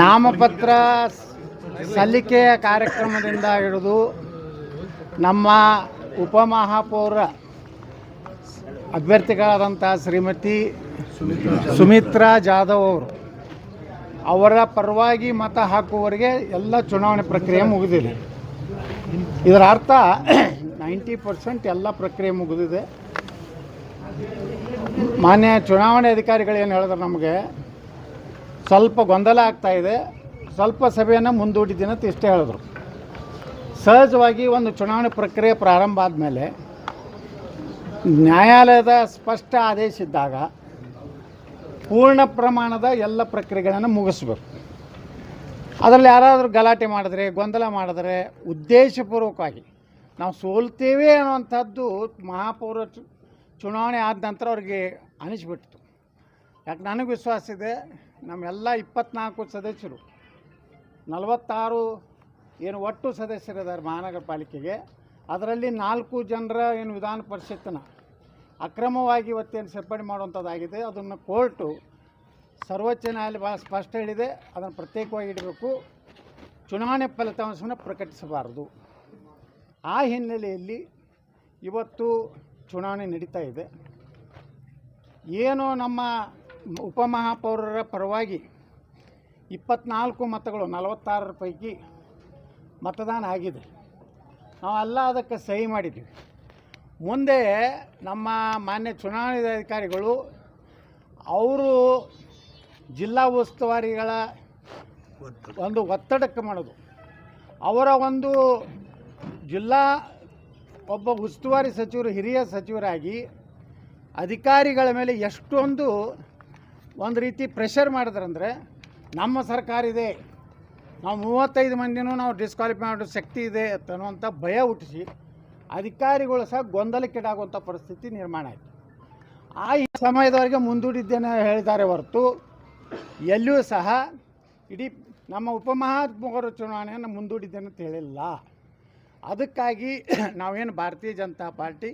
ನಾಮಪತ್ರ ಸಲ್ಲಿಕೆಯ ಕಾರ್ಯಕ್ರಮದಿಂದ ಹಿಡಿದು ನಮ್ಮ ಉಪಮಹಾಪೌರ ಅಭ್ಯರ್ಥಿಗಳಾದಂಥ ಶ್ರೀಮತಿ ಸುಮಿತ್ರಾ ಜಾಧವ್ ಅವರು, ಅವರ ಪರವಾಗಿ ಮತ ಹಾಕುವವರೆಗೆ ಎಲ್ಲ ಚುನಾವಣೆ ಪ್ರಕ್ರಿಯೆ ಮುಗಿದಿದೆ. ಇದರ ಅರ್ಥ ನೈಂಟಿ ಪರ್ಸೆಂಟ್ ಎಲ್ಲ ಪ್ರಕ್ರಿಯೆ ಮುಗಿದಿದೆ. ಮಾನ್ಯ ಚುನಾವಣೆ ಅಧಿಕಾರಿಗಳು ಏನು ಹೇಳಿದ್ರು ನಮಗೆ ಸ್ವಲ್ಪ ಗೊಂದಲ ಆಗ್ತಾ ಇದೆ. ಸ್ವಲ್ಪ ಸಭೆಯನ್ನು ಮುಂದೂಡಿದ್ದೀನಿ ಅಂತ ಇಷ್ಟೇ ಹೇಳಿದ್ರು. ಸಹಜವಾಗಿ ಒಂದು ಚುನಾವಣೆ ಪ್ರಕ್ರಿಯೆ ಪ್ರಾರಂಭ ಆದಮೇಲೆ ನ್ಯಾಯಾಲಯದ ಸ್ಪಷ್ಟ ಆದೇಶ ಇದ್ದಾಗ ಪೂರ್ಣ ಪ್ರಮಾಣದ ಎಲ್ಲ ಪ್ರಕ್ರಿಯೆಗಳನ್ನು ಮುಗಿಸ್ಬೇಕು. ಅದರಲ್ಲಿ ಯಾರಾದರೂ ಗಲಾಟೆ ಮಾಡಿದ್ರೆ, ಗೊಂದಲ ಮಾಡಿದ್ರೆ ಉದ್ದೇಶಪೂರ್ವಕವಾಗಿ ನಾವು ಸೋಲ್ತೇವೆ ಅನ್ನುವಂಥದ್ದು ಮಹಾಪೌರ ಚುನಾವಣೆ ಆದ ನಂತರ ಅವ್ರಿಗೆ ಅನಿಸ್ಬಿಡ್ತು. ಯಾಕೆ ನನಗೆ ವಿಶ್ವಾಸ ಇದೆ, ನಮ್ಮೆಲ್ಲ ಇಪ್ಪತ್ನಾಲ್ಕು ಸದಸ್ಯರು, ನಲವತ್ತಾರು ಏನು ಒಟ್ಟು ಸದಸ್ಯರಿದ್ದಾರೆ ಮಹಾನಗರ ಪಾಲಿಕೆಗೆ, ಅದರಲ್ಲಿ ನಾಲ್ಕು ಜನರ ಏನು ವಿಧಾನ ಪರಿಷತ್ತಿನ ಅಕ್ರಮವಾಗಿ ಇವತ್ತೇನು ಸೇರ್ಪಡೆ ಮಾಡುವಂಥದ್ದಾಗಿದೆ, ಅದನ್ನು ಕೋರ್ಟು ಸರ್ವೋಚ್ಚ ನ್ಯಾಯಾಲಯ ಭಾಳ ಸ್ಪಷ್ಟ ಹೇಳಿದೆ, ಅದನ್ನು ಪ್ರತ್ಯೇಕವಾಗಿ ಇಡಬೇಕು, ಚುನಾವಣೆ ಫಲಿತಾಂಶವನ್ನು ಪ್ರಕಟಿಸಬಾರದು. ಆ ಹಿನ್ನೆಲೆಯಲ್ಲಿ ಇವತ್ತು ಚುನಾವಣೆ ನಡೀತಾ ಇದೆ. ಏನು ನಮ್ಮ ಉಪಮಹಾಪೌರರ ಪರವಾಗಿ ಇಪ್ಪತ್ನಾಲ್ಕು ಮತಗಳು, ನಲವತ್ತಾರರ ಪೈಕಿ ಮತದಾನ ಆಗಿದೆ. ನಾವೆಲ್ಲ ಅದಕ್ಕೆ ಸಹಿ ಮಾಡಿದ್ದೀವಿ. ಮುಂದೆ ನಮ್ಮ ಮಾನ್ಯ ಚುನಾವಣಾಧಿಕಾರಿಗಳು, ಅವರು ಜಿಲ್ಲಾ ಉಸ್ತುವಾರಿಗಳ ಒಂದು ಒತ್ತಡಕ್ಕೆ ಮಾಡೋದು ಅವರ ಒಂದು ಜಿಲ್ಲಾ ಒಬ್ಬ ಉಸ್ತುವಾರಿ ಸಚಿವರು, ಹಿರಿಯ ಸಚಿವರಾಗಿ ಅಧಿಕಾರಿಗಳ ಮೇಲೆ ಎಷ್ಟೊಂದು ಒಂದು ರೀತಿ ಪ್ರೆಷರ್ ಮಾಡಿದ್ರಂದರೆ ನಮ್ಮ ಸರ್ಕಾರ ಇದೆ. ನಾವು ಮೂವತ್ತೈದು ಮಂದಿನೂ ನಾವು ಡಿಸ್ಕ್ವಾಲಿಫೈ ಮಾಡೋ ಶಕ್ತಿ ಇದೆ ಅನ್ನುವಂಥ ಭಯ ಹುಟ್ಟಿಸಿ ಅಧಿಕಾರಿಗಳು ಸಹ ಗೊಂದಲಕ್ಕೀಡಾಗುವಂಥ ಪರಿಸ್ಥಿತಿ ನಿರ್ಮಾಣ ಆಯಿತು. ಆ ಈ ಸಮಯದವರೆಗೆ ಮುಂದೂಡಿದ್ದೇನೆ ಹೇಳಿದ್ದಾರೆ ಹೊರತು ಎಲ್ಲಿಯೂ ಸಹ ಇಡೀ ನಮ್ಮ ಉಪಮಹಾತ್ಮಕರ ಚುನಾವಣೆಯನ್ನು ಮುಂದೂಡಿದ್ದೇನೆ ಅಂತ ಹೇಳಿಲ್ಲ. ಅದಕ್ಕಾಗಿ ನಾವೇನು ಭಾರತೀಯ ಜನತಾ ಪಾರ್ಟಿ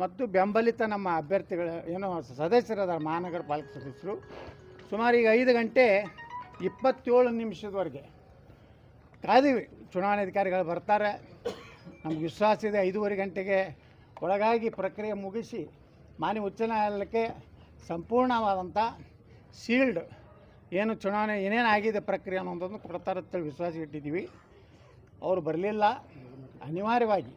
ಮತ್ತು ಬೆಂಬಲಿತ ನಮ್ಮ ಅಭ್ಯರ್ಥಿಗಳ ಏನು ಸದಸ್ಯರಾದ ಮಹಾನಗರ ಪಾಲಿಕೆ ಸದಸ್ಯರು ಸುಮಾರು ಈಗ ಐದು ಗಂಟೆ ಇಪ್ಪತ್ತೇಳು ನಿಮಿಷದವರೆಗೆ ಕಾದೀವಿ ಚುನಾವಣಾಧಿಕಾರಿಗಳು ಬರ್ತಾರೆ. ನಮ್ಗೆ ವಿಶ್ವಾಸ ಇದೆ ಐದೂವರೆ ಗಂಟೆಗೆ ಒಳಗಾಗಿ ಪ್ರಕ್ರಿಯೆ ಮುಗಿಸಿ ಮಾನ್ಯ ಉಚ್ಚ ನ್ಯಾಯಾಲಯಕ್ಕೆ ಸಂಪೂರ್ಣವಾದಂಥ ಸೀಲ್ಡ್ ಏನು ಚುನಾವಣೆ ಏನೇನು ಆಗಿದೆ ಪ್ರಕ್ರಿಯೆ ಅನ್ನೋದನ್ನು ಕೊಡ್ತಾರೆ ಅಂತೇಳಿ ವಿಶ್ವಾಸ ಇಟ್ಟಿದ್ದೀವಿ. ಅವರು ಬರಲಿಲ್ಲ. ಅನಿವಾರ್ಯವಾಗಿ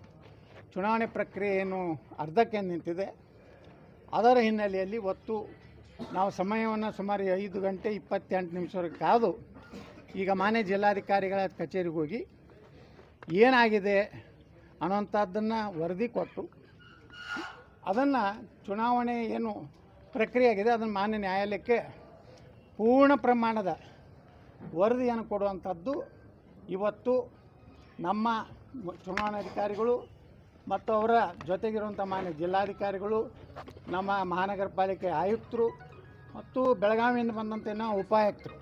ಚುನಾವಣೆ ಪ್ರಕ್ರಿಯೆ ಏನು ಅರ್ಧಕ್ಕೆ ನಿಂತಿದೆ. ಅದರ ಹಿನ್ನೆಲೆಯಲ್ಲಿ ಒತ್ತು ನಾವು ಸಮಯವನ್ನು ಸುಮಾರು ಐದು ಗಂಟೆ ಇಪ್ಪತ್ತೆಂಟು ನಿಮಿಷವರೆಗೆ ಕಾದು ಈಗ ಮಾನ್ಯ ಜಿಲ್ಲಾಧಿಕಾರಿಗಳ ಕಚೇರಿಗೆ ಹೋಗಿ ಏನಾಗಿದೆ ಅನ್ನೋಂಥದ್ದನ್ನು ವರದಿ ಕೊಟ್ಟು ಅದನ್ನು ಚುನಾವಣೆ ಏನು ಪ್ರಕ್ರಿಯೆ ಆಗಿದೆ ಅದನ್ನು ಮಾನ್ಯ ನ್ಯಾಯಾಲಯಕ್ಕೆ ಪೂರ್ಣ ಪ್ರಮಾಣದ ವರದಿಯನ್ನು ಕೊಡುವಂಥದ್ದು ಇವತ್ತು ನಮ್ಮ ಚುನಾವಣಾಧಿಕಾರಿಗಳು ಮತ್ತು ಅವರ ಜೊತೆಗಿರುವಂಥ ಮಾನ್ಯ ಜಿಲ್ಲಾಧಿಕಾರಿಗಳು, ನಮ್ಮ ಮಹಾನಗರ ಪಾಲಿಕೆ ಆಯುಕ್ತರು ಮತ್ತು ಬೆಳಗಾವಿಯಿಂದ ಬಂದಂತೆ ಏನೋ ಉಪಾಯುಕ್ತರು.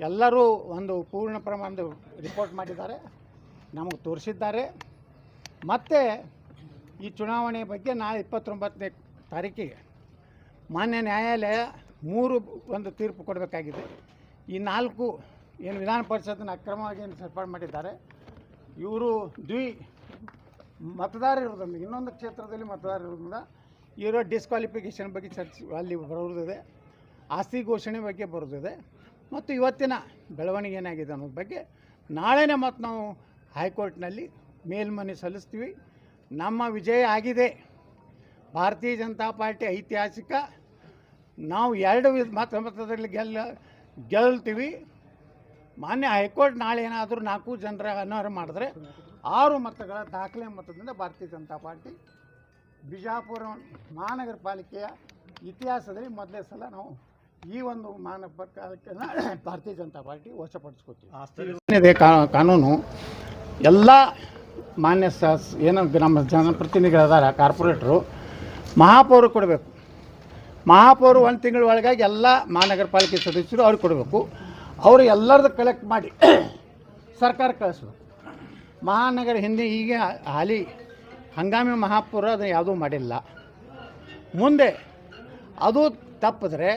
ಎಲ್ಲರೂ ಒಂದು ಪೂರ್ಣ ಪ್ರಮಾಣದ ರಿಪೋರ್ಟ್ ಮಾಡಿದ್ದಾರೆ, ನಮಗೆ ತೋರಿಸಿದ್ದಾರೆ. ಮತ್ತು ಈ ಚುನಾವಣೆ ಬಗ್ಗೆ ನಾಳೆ ಇಪ್ಪತ್ತೊಂಬತ್ತನೇ ತಾರೀಕಿಗೆ ಮಾನ್ಯ ನ್ಯಾಯಾಲಯ ಮೂರು ಒಂದು ತೀರ್ಪು ಕೊಡಬೇಕಾಗಿದೆ. ಈ ನಾಲ್ಕು ಏನು ವಿಧಾನ ಪರಿಷತ್ತನ್ನು ಅಕ್ರಮವಾಗಿ ಸೇರ್ಪಾಡು ಮಾಡಿದ್ದಾರೆ, ಇವರು ದ್ವಿ ಮತದಾರ ಇರೋದ್ರಿಂದ ಇನ್ನೊಂದು ಕ್ಷೇತ್ರದಲ್ಲಿ ಮತದಾರ ಇರೋದ್ರಿಂದ ಇರೋ ಡಿಸ್ಕ್ವಾಲಿಫಿಕೇಷನ್ ಬಗ್ಗೆ ಚರ್ಚೆ ಅಲ್ಲಿ ಬರೋದಿದೆ ಆಸ್ತಿ ಘೋಷಣೆ ಬಗ್ಗೆ ಬರೋದಿದೆ ಮತ್ತು ಇವತ್ತಿನ ಬೆಳವಣಿಗೆ ಏನಾಗಿದೆ ಅನ್ನೋದ್ರ ಬಗ್ಗೆ ನಾಳೆನೇ ಮತ್ತು ನಾವು ಹೈಕೋರ್ಟ್ನಲ್ಲಿ ಮೇಲ್ಮನೆ ಸಲ್ಲಿಸ್ತೀವಿ. ನಮ್ಮ ವಿಜಯ ಆಗಿದೆ. ಭಾರತೀಯ ಜನತಾ ಪಾರ್ಟಿ ಐತಿಹಾಸಿಕ. ನಾವು ಎರಡು ಮತ ಮತದಲ್ಲಿ ಗೆಲ್ಲ ಗೆಲ್ತೀವಿ. ಮಾನ್ಯ ಹೈಕೋರ್ಟ್ ನಾಳೆ ಏನಾದರೂ ನಾಲ್ಕು ಜನರ ಅನರ್ಹ ಮಾಡಿದ್ರೆ ಆರು ಮತಗಳ ದಾಖಲೆ ಮತದಿಂದ ಭಾರತೀಯ ಜನತಾ ಪಾರ್ಟಿ ಬಿಜಾಪುರ ಮಹಾನಗರ ಪಾಲಿಕೆಯ ಇತಿಹಾಸದಲ್ಲಿ ಮೊದಲೇ ಸಲ ನಾವು ಈ ಒಂದು ಮಾನ ಪಾಲಿಕೆಯನ್ನು ಭಾರತೀಯ ಜನತಾ ಪಾರ್ಟಿ ವಶಪಡಿಸ್ಕೊತೀವಿ ಕಾನೂನು ಎಲ್ಲ ಮಾನ್ಯ ಸ ಏನು ನಮ್ಮ ಜನಪ್ರತಿನಿಧಿಗಳಿದಾರ ಕಾರ್ಪೊರೇಟರು ಮಹಾಪೌರ ಕೊಡಬೇಕು. ಮಹಾಪೌರ ಒಂದು ತಿಂಗಳ ಒಳಗಾಗಿ ಎಲ್ಲ ಮಹಾನಗರ ಪಾಲಿಕೆ ಸದಸ್ಯರು ಅವ್ರಿಗೆ ಕೊಡಬೇಕು. ಅವರು ಎಲ್ಲರದ್ದು ಕಲೆಕ್ಟ್ ಮಾಡಿ ಸರ್ಕಾರ ಕಳಿಸ್ಬೇಕು. ಮಹಾನಗರ ಹಿಂದೆ ಈಗ ಹಾಲಿ ಹಂಗಾಮಿ ಮಹಾಪೌರ ಅದನ್ನು ಯಾವುದೂ ಮಾಡಿಲ್ಲ. ಮುಂದೆ ಅದು ತಪ್ಪಿದ್ರೆ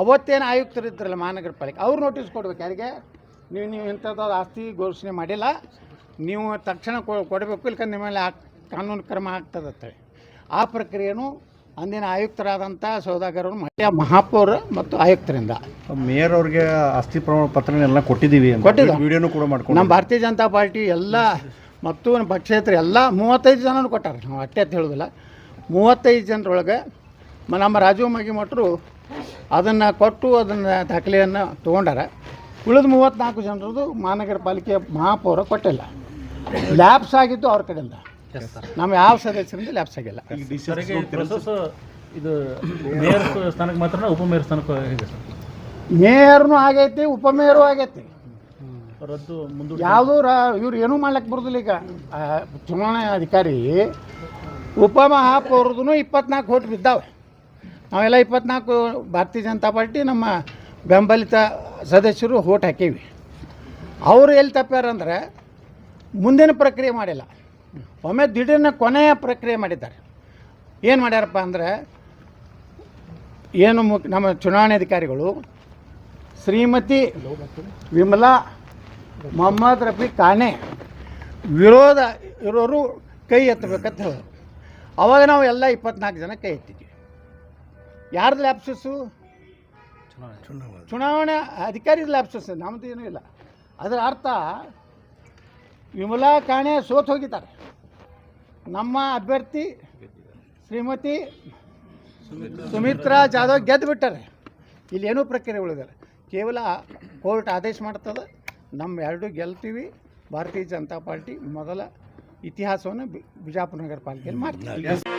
ಅವತ್ತೇನು ಆಯುಕ್ತರು ಇದ್ರಲ್ಲ ಮಹಾನಗರ ಪಾಲಿಕೆ, ಅವ್ರು ನೋಟಿಸ್ ಕೊಡ್ಬೇಕು. ಯಾರಿಗೆ? ನೀವು ನೀವು ಇಂಥದ್ದು ಆಸ್ತಿ ಘೋಷಣೆ ಮಾಡಿಲ್ಲ. ನೀವು ತಕ್ಷಣ ಕೊಡಬೇಕು, ಇಲ್ಕಂದ್ರೆ ನಿಮ್ಮ ಮೇಲೆ ಕಾನೂನು ಕ್ರಮ ಆಗ್ತದಂತೇಳಿ ಆ ಪ್ರಕ್ರಿಯೆನೂ ಅಂದಿನ ಆಯುಕ್ತರಾದಂಥ ಸೌದಾಗರವರು ಮಹಿಳಾ ಮಹಾಪೌರ ಮತ್ತು ಆಯುಕ್ತರಿಂದ. ಮೇಯರ್ ಅವರಿಗೆ ಆಸ್ತಿ ಪ್ರಮಾಣ ಪತ್ರನೆಲ್ಲ ಕೊಟ್ಟಿದ್ದೀವಿ ಅಂತ. ಕೊಟ್ಟಿದ್ದು. ವಿಡಿಯೋನು ಕೂಡ ಮಾಡ್ಕೊಂಡು ನಮ್ಮ ಭಾರತೀಯ ಜನತಾ ಪಾರ್ಟಿ ಎಲ್ಲ ಮತ್ತು ಪಕ್ಷೇತರ ಎಲ್ಲ ಮೂವತ್ತೈದು ಜನನು ಕೊಟ್ಟಾರೆ. ನಾವು ಅಟ್ಟೆ ಅಂತ ಹೇಳೋದಿಲ್ಲ. ಮೂವತ್ತೈದು ಜನರೊಳಗೆ ಮ- ನಮ್ಮ ರಾಜೀವ್ ಮಗಿಮಠರು ಅದನ್ನು ಕೊಟ್ಟು ಅದನ್ನು ದಾಖಲೆಯನ್ನು ತೊಗೊಂಡಾರ. ಉಳಿದ ಮೂವತ್ತ್ನಾಲ್ಕು ಜನರದು ಮಹಾನಗರ ಪಾಲಿಕೆ ಮಹಾಪೌರ ಕೊಟ್ಟಿಲ್ಲ. ಲ್ಯಾಬ್ಸ್ ಆಗಿದ್ದು ಅವ್ರ ಕಡೆಯಿಂದ. ನಮ್ಮ ಯಾವ ಸದಸ್ಯರಿಂದ ಲ್ಯಾಪ್ಸ್ ಆಗಿಲ್ಲ ಇದು ಮೇಯರ್ ಸ್ಥಾನಕ್ಕೆ ಮಾತ್ರ ಉಪಮೇಯರ್ ಸ್ಥಾನಕ್ಕೆ ಹೇಗೆ ಸರ್. ಮೇಯರ್ನು ಆಗೈತಿ ಉಪಮೇಯರು ಆಗೈತಿ. ರದ್ದು ಮುಂದೂಡಿ. ಯಾವುದೂ ರಾ ಇವ್ರು ಏನೂ ಮಾಡ್ಲಿಕ್ಕೆ ಬರೋದಿಲ್ಲ ಈಗ. ಆ, ಚುನಾವಣಾ ಅಧಿಕಾರಿ ಉಪಮಹಾಪೌರದೂ ಇಪ್ಪತ್ನಾಲ್ಕು ಓಟ್ ಬಿದ್ದಾವೆ ನಾವೆಲ್ಲ ಇಪ್ಪತ್ನಾಲ್ಕು ಭಾರತೀಯ ಜನತಾ ಪಾರ್ಟಿ ನಮ್ಮ ಬೆಂಬಲಿತ ಸದಸ್ಯರು ಓಟ್ ಹಾಕೀವಿ. ಅವರು ಎಲ್ಲಿ ತಪ್ಪ್ಯಾರಂದ್ರೆ ಮುಂದಿನ ಪ್ರಕ್ರಿಯೆ ಮಾಡಿಲ್ಲ. ಒಮ್ಮೆ ದಿಢೀರ್ನ ಕೊನೆಯ ಪ್ರಕ್ರಿಯೆ ಮಾಡಿದ್ದಾರೆ. ಏನು ಮಾಡ್ಯಾರಪ್ಪ ಅಂದರೆ, ಏನು ಮುಖ್ಯ ನಮ್ಮ ಚುನಾವಣೆ ಅಧಿಕಾರಿಗಳು ಶ್ರೀಮತಿ ವಿಮಲಾ ಮೊಹಮ್ಮದ್ ರಫಿ ಕಾಣೆ ವಿರೋಧ ಇರೋರು ಕೈ ಎತ್ತಬೇಕಂತ ಹೇಳೋರು ಅವಾಗ ನಾವು ಎಲ್ಲ ಇಪ್ಪತ್ನಾಲ್ಕು ಜನ ಕೈ ಎತ್ತಿದ್ವಿ. ಯಾರ್ದು ಲ್ಯಾಪ್ಸಸ್ಸು ಚುನಾವಣಾ ಅಧಿಕಾರಿದ ಲ್ಯಾಪ್ಸಸ್ ನಮ್ಮದು ಏನೂ ಇಲ್ಲ. ಅದರ ಅರ್ಥ ವಿಮಲಾ ಕಾಣೆ ಸೋತ್ ಹೋಗಿದ್ದಾರೆ ನಮ್ಮ ಅಭ್ಯರ್ಥಿ ಶ್ರೀಮತಿ ಸುಮಿತ್ರಾ ಜಾಧವ್ ಗೆದ್ದು ಬಿಟ್ಟಾರೆ ಇಲ್ಲಿ ಏನೂ ಪ್ರಕ್ರಿಯೆ ಉಳಿದಿಲ್ಲ ಕೇವಲ ಕೋರ್ಟ್ ಆದೇಶ ಮಾಡ್ತದೆ. ನಮ್ಮ ಎರಡೂ ಗೆಲ್ತೀವಿ. ಭಾರತೀಯ ಜನತಾ ಪಾರ್ಟಿ ಮೊದಲ ಇತಿಹಾಸವನ್ನು ಬಿ- ಬಿಜಾಪುರ ನಗರ ಪಾಲಿಕೆಯಲ್ಲಿ ಮಾಡ್ತೀವಿ